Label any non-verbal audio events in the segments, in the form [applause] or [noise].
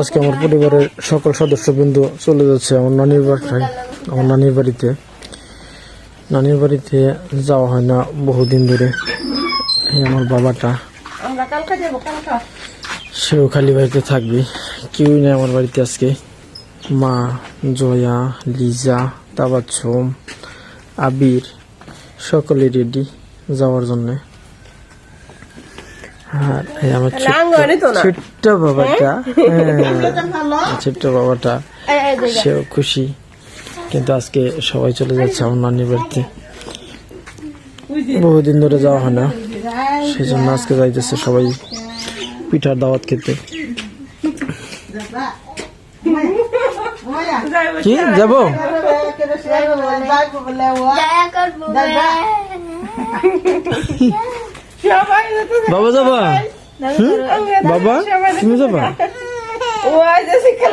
আজকে আমার পরিবারের সকল সদস্যবৃন্দ চলে যাচ্ছে, আমার নানির বাসায়, আমার নানির বাড়িতে। নানির বাড়িতে যাওয়া হয় না বহুদিন ধরে। আমার বাবাটা, সেও খালি বাড়িতে থাকবে। কেউই নেই আমার বাড়িতে আজকে। মা, জয়া, লিজা, তাবাচ্ছম, আবির সকলে রেডি যাওয়ার জন্য। আর এই আমার ছোট্ট- তো না। ছোট্ট বাবাটা হ্যাঁ ছোট্ট বাবাটা এই এই যে সেও খুশি। কিন্তু আজকে সবাই চলে যাচ্ছে আমার নানির বাড়িতে। বহুদিন ধরে যাওয়া হয় না। সেই জন্য আজকে যাইতেছে সবাই পিঠার দাওয়াত খেতে। কি? যাব? বাবা যাবা? বাবা? তুমি যাবা? ওই যে শিক্ষা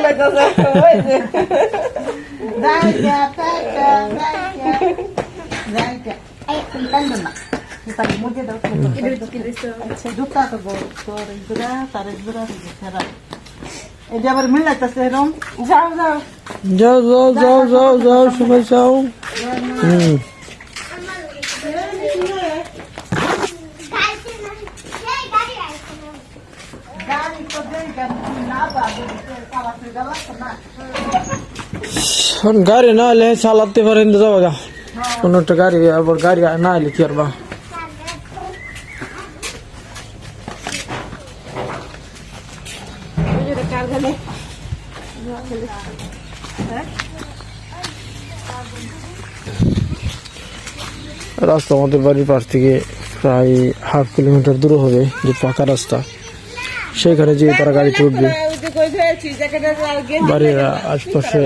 এরম যাও যাও যাও যাও যাও যাও যাও সবাই যাও হুম এখন গাড়ি না হলে চালাতে পারেন যাব গা। কোনো একটা গাড়ি, আবার গাড়ি না হলে কি আর বা। রাস্তা আমাদের বাড়ির পাশ থেকে প্রায় হাফ কিলোমিটার দূর হবে যে পাকা রাস্তা। সেখানে যে তারা গাড়িতে উঠবে। বাড়ির আশপাশে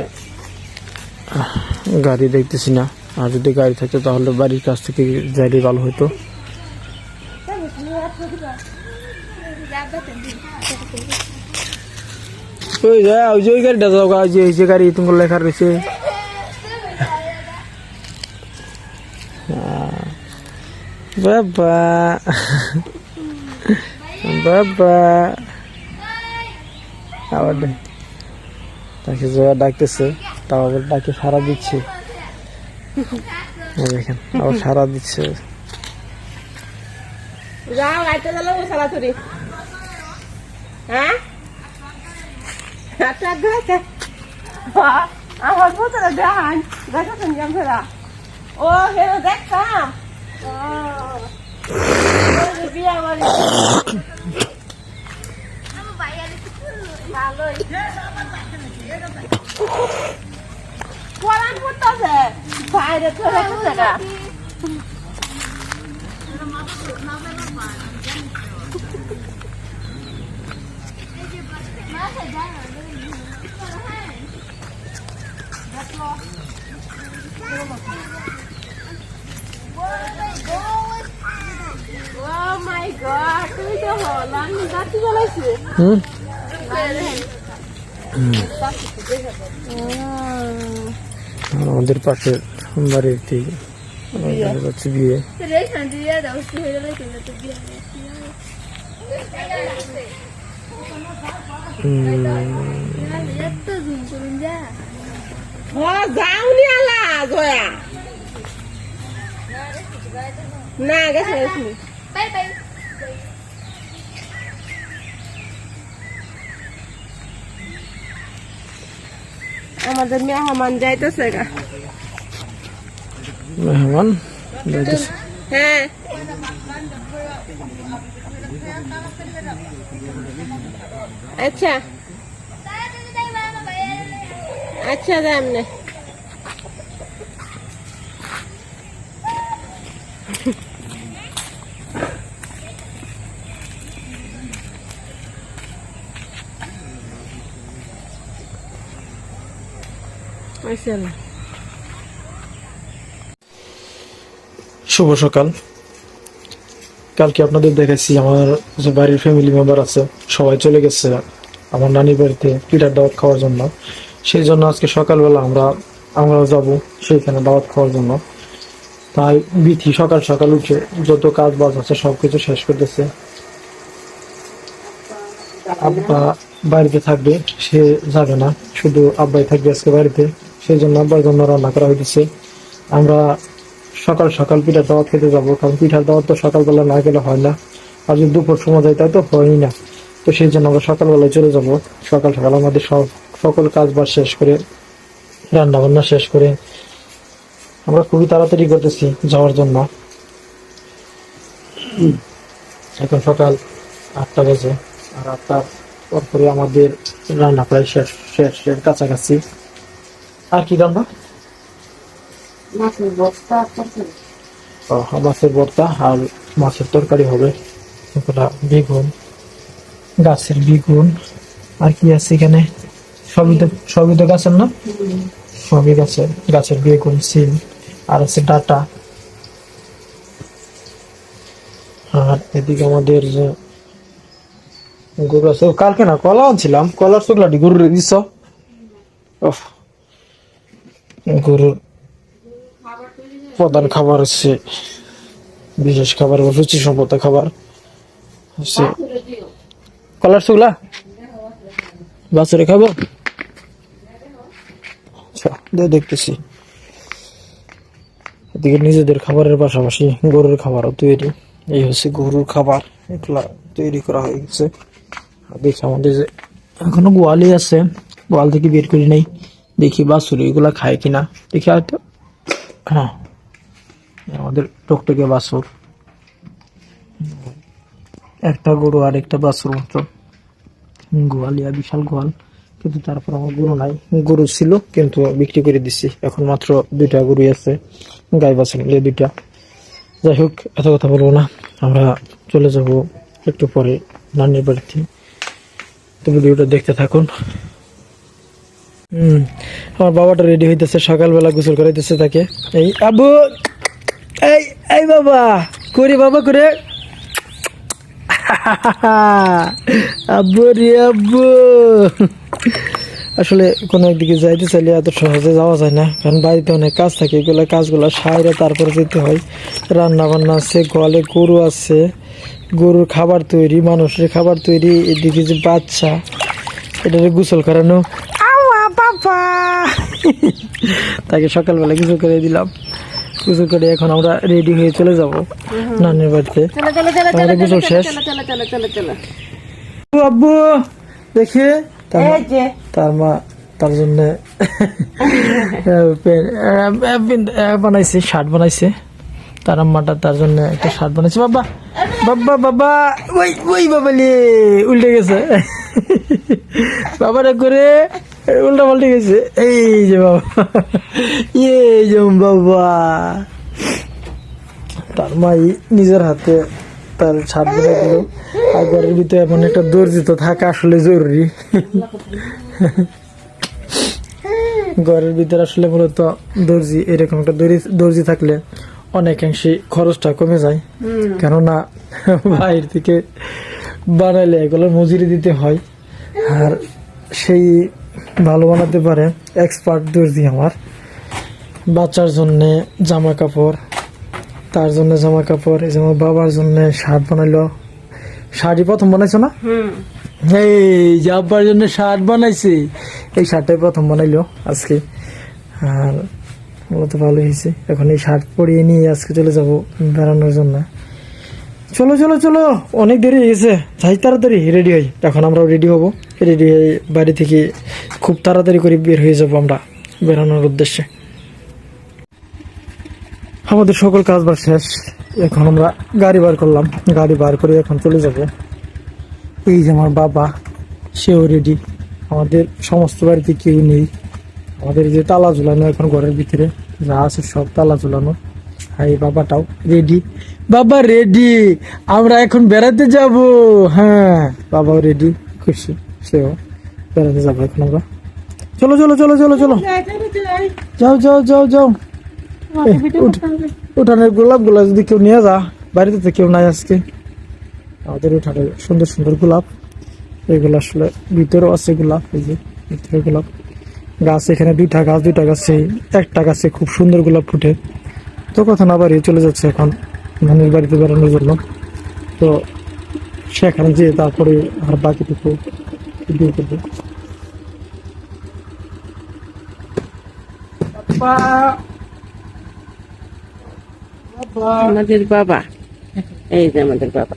গাড়ি দেখতেছি না। আর যদি গাড়ি থাকতো তাহলে বাড়ির কাছ থেকে যাইলে ভালো হতো ওই যে ওই যে ওই গাড়িটা যাও গা, যে এই যে গাড়ি তোমার লেখা রয়েছে। বাবা। বাবা। আবার তাকে জয়া ডাকতেছে, তাও আবার ডাকে সারা দিচ্ছে। দেখেন, আবার সারা দিচ্ছে। যাও তুরি হ্যাঁ? আচ্ছা আমার ও দেখতাম। পড়ান পড়তেছে বাইরে তো রেখেছে গা Oh my god, তো হলাম গাছি হুম? আমাদের পাশে বাড়িতে যাচ্ছে বিয়ে। ও যাওনি আলা জয়া না গেছে আমাদের মেহমান যাইতেছে গা। মেহমান যাইতেছে। হ্যাঁ। আচ্ছা। আচ্ছা যাই আমনে। শুভ সকাল। কালকে আপনাদের দেখেছি আমার যে বাড়ির ফ্যামিলি মেম্বার আছে, সবাই চলে গেছে আমার নানির বাড়িতে পিঠার দাওয়াত খাওয়ার জন্য। সেই জন্য আজকে সকালবেলা আমরা আমরাও যাব সেইখানে দাওয়াত খাওয়ার জন্য। তাই বিথি সকাল সকাল উঠে যত কাজ বাজ আছে সবকিছু শেষ করতেছে। আব্বা বাড়িতে থাকবে, সে যাবে না। শুধু আব্বাই থাকবে আজকে বাড়িতে। সেই জন্য আব্বার জন্য রান্না করা হয়েছে আমরা সকাল সকাল পিঠার দাওয়াত খেতে যাব, কারণ পিঠার দাওয়াত তো সকালবেলা না গেলে হয় না। আর যদি দুপুর সময় যায় তাই তো হয়ই না। তো সেই জন্য আমরা সকালবেলায় চলে যাব। সকাল সকাল আমাদের সব, সকল কাজ বাজ শেষ করে রান্না বান্না শেষ করে। আমরা খুবই তাড়াতাড়ি করতেছি যাওয়ার জন্য। এখন সকাল আটটা বাজে, আর আটটার পরপরে আমাদের রান্না প্রায় শেষ শেষ কাছাকাছি। আর কি রান্না মাছের ও, মাছের ভর্তা আর মাছের তরকারি হবে। বেগুন গাছের বেগুন আর কি আছে এখানে? সবই তো সবই তো গাছের না? সবই গাছের গাছের বেগুন সিম আর আছে ডাটা। আর এদিকে আমাদের যে গরু আছে কালকে না কলা আনছিলাম। কলার শুকলাটি গরুর দিছ? গরুর প্রধান খাবার হচ্ছে বিশেষ খাবার বা রুচি সম্পন্ন খাবার হচ্ছে কলার শুকলা বাছরে খাব? আচ্ছা দেখতেছি। এদিকে নিজেদের খাবারের পাশাপাশি গরুর খাবারও তৈরি। এই হচ্ছে গরুর খাবার, এগুলা তৈরি করা হয়ে গেছে। আর দেখি আমাদের যে এখনও গোয়ালি আছে, গোয়াল থেকে বের করি নাই। দেখি বাছুরি এগুলা খায় কিনা। দেখি হয়তো হ্যাঁ। আমাদের টকটকে বাছুর। একটা গরু আর একটা বাছুর মাত্র। গোয়ালিয়া বিশাল গোয়াল। কিন্তু তারপর আমার গরু নাই। গরু ছিল, কিন্তু বিক্রি করে দিছি। এখন মাত্র দুইটা গরু আছে। গাই বাছুর মিলে দুইটা। যাই হোক, এত কথা বলব না। আমরা চলে যাব একটু পরে নানির বাড়িতে। তো ভিডিওটা দেখতে থাকুন। আমার বাবাটা রেডি হইতেছে, সকালবেলা গোসল করাইতেছে তাকে। এই আবু এই এই বাবা! করে বাবা, করে। [laughs] আব্বু রে, আব্বু! আসলে কোনো একদিকে যাইতে চাইলে এত সহজে যাওয়া যায় না, কারণ বাড়িতে অনেক কাজ থাকে, এগুলো কাজগুলো সাইরে তারপরে যেতে হয়। রান্না বান্না আছে, গোয়ালে গরু আছে, গরুর খাবার তৈরি, মানুষের খাবার তৈরি, এদিকে যে বাচ্চা, এটারে গোসল করানো। [laughs] তাকে সকালবেলা কিছু করে দিলাম। কিছু করে এখন আমরা রেডি হয়ে চলে যাব নানির বাড়িতে। আমাদের গোসল শেষ। আব্বু, দেখে। তার মা- তার জন্য বানাইছে শার্ট বানাইছে। তার আম্মাটা তার জন্য একটা শার্ট বানাইছে। বাবা বাবা বাবা ওই ওই বাবা উল্টে গেছে। বাবারা করে উল্টা পাল্টে গেছে। এই যে বাবা। এই যে বাবা। তার মাই নিজের হাতে তার ছাদ বানিয়ে দিল। আর ঘরের ভিতরে এমন একটা দর্জি তো থাকা আসলে জরুরি। ঘরের ভিতরে আসলে মূলত দর্জি এরকম একটা দর্জি- দর্জি থাকলে অনেকাংশে খরচটা কমে যায়। কেননা বাইরে থেকে বানাইলে এগুলো মজুরি দিতে হয়। আর সেই ভালো বানাতে পারে এক্সপার্ট দর্জি আমার। বাচ্চার জন্য জামা কাপড় তার জন্য জামা কাপড় এই যে আমার বাবার জন্য শার্ট বানাইলো। শার্টই প্রথম বানাইছো না? এই যে আব্বার জন্য শার্ট বানাইছে এই শার্টটাই প্রথম বানাইলো আজকে। আর মূলত ভালো হয়েছে। এখন এই শার্ট পরিয়ে নিয়ে আজকে চলে যাব বেড়ানোর জন্য। চলো চলো চলো অনেক দেরি হয়ে গেছে। যাই তাড়াতাড়ি রেডি হই। এখন আমরা রেডি হব। রেডি হয়ে বাড়ি থেকে খুব তাড়াতাড়ি করে বের হয়ে যাব আমরা বেড়ানোর উদ্দেশ্যে। আমাদের সকল কাজ বাজ শেষ। এখন আমরা গাড়ি বার করলাম। গাড়ি বার করে এখন চলে যাব। এই যে আমার বাবা, সেও রেডি আমাদের সমস্ত বাড়িতে কেউ নেই। আমাদের যে তালা ঝুলানো এখন ঘরের ভিতরে, যা আছে সব তালা ঝুলানো। আর এই বাবাটাও রেডি বাবা রেডি আমরা এখন বেড়াতে যাব। হ্যাঁ বাবাও রেডি খুশি। সেও বেড়াতে যাব এখন আমরা। চলো চলো চলো চলো চলো। যাও যাও যাও যাও। উঠ- উঠানের গোলাপ গোলাপ যদি কেউ নিয়ে যা বাড়িতে তো কেউ নাই আজকে। আমাদের উঠানে সুন্দর সুন্দর গোলাপ। এগুলো আসলে ভিতরেও আছে গোলাপ এই যে ভিতরে গোলাপ। গাছ এখানে দুইটা গাছ দুইটা গাছে একটা গাছে খুব সুন্দর গোলাপ ফুটে। তো কথা না বাড়িয়ে চলে যাচ্ছে এখন নানির বাড়িতে বেড়ানোর জন্য। তো সেখানে যেয়ে তারপরে আর বাকিটুকু ভিডিও করব আমাদের বাবা। এই যে আমাদের বাবা।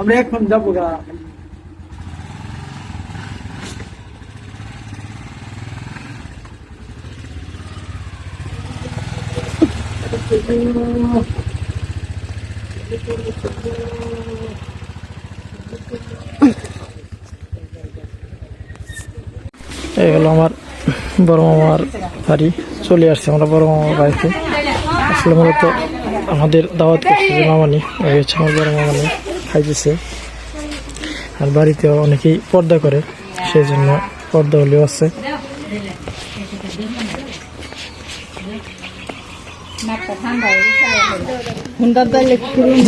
আমরা এখন যাব গা। এই হলো আমার বড় মামার বাড়ি। চলে আসছে আমরা বড় মামার বাড়িতে। আসলে মূলত আমাদের দাওয়াত করছে যে মামানি, এই হচ্ছে আমার বড় মামানি খাইতেছে। আর বাড়িতেও অনেকেই পর্দা করে সেই জন্য পর্দা হলেও আছে।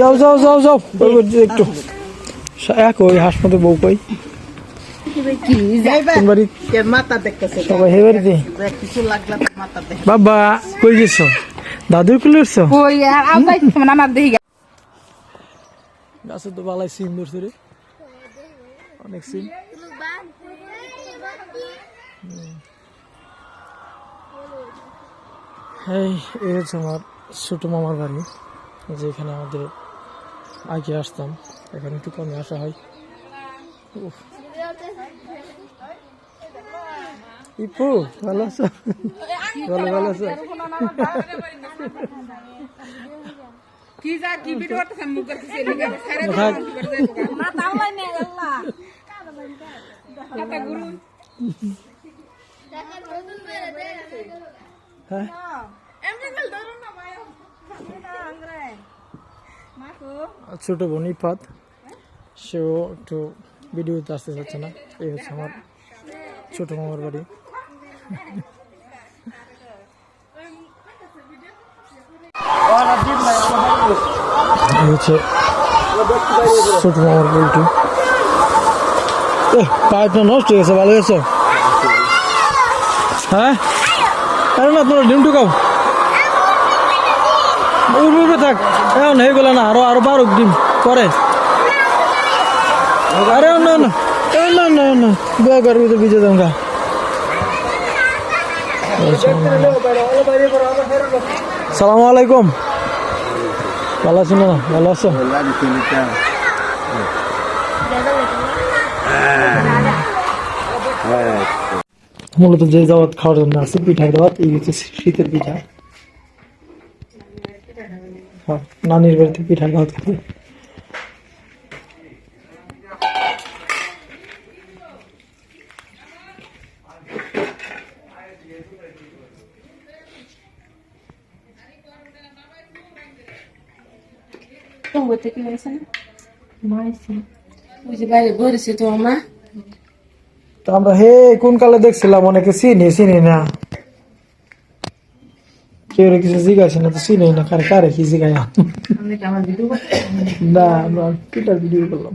যাও যাও যাও যাও একটু। এক ওই হাসপাতালে বউ কই? বাবা কই গেছো? আর আব্বাই মানে গাছে তো বালাই সিম ধরছে রে। অনেক সিম। এই এই হচ্ছে আমার ছোট মামার বাড়ি যেখানে আমাদের আগে আসতাম। এখানে একটু কমে আসা হয়। ইপু ভালো আছো? ভালো ভালো আছো? কি যা কি ভিডিও করতেছেন? মুখ করতেছে এদিকে সারে। না তাওলাই নে আল্লাহ। কথা গুরু। হ্যাঁ? এমনি গেল ধরুন না মায়ো। আংরে মাকো ছোট বোন ইফাত। সেও একটু ভিডিওতে আসতে চাচ্ছে না। এই হচ্ছে আমার ছোট মামার বাড়ি। হচ্ছে ছোট মামার পাইপটা নষ্ট হয়ে গেছে, ভালো গেছো হ্যাঁ? না, তোমরা ডিম ঢুকাও। উঠবে থাক। এখন হয়ে গেল না, আরও আরও বারো ডিম, পরে। আরে না না না না না দয়া করে তো দাম গা সালাম আলাইকুম। ভালো আছো না? ভালো আছো? মূলত যে দাওয়াত খাওয়ার জন্য আছে পিঠার দাওয়াত এই হচ্ছে শীতের পিঠা। হ্যাঁ, নানির বাড়িতে পিঠার দাওয়াত খেতে তোমার থেকে হয়েছে না ওই যে বাইরে বলেছে তোমার মা। তো আমরা হে কোন কালে দেখছিলাম? অনেকে চিনি চিনি না। কেউ রে কিছু জিজ্ঞাসা না তো চিনি না কারে কারে কি জিজ্ঞাসা না আমরা টুইটার ভিডিও করলাম।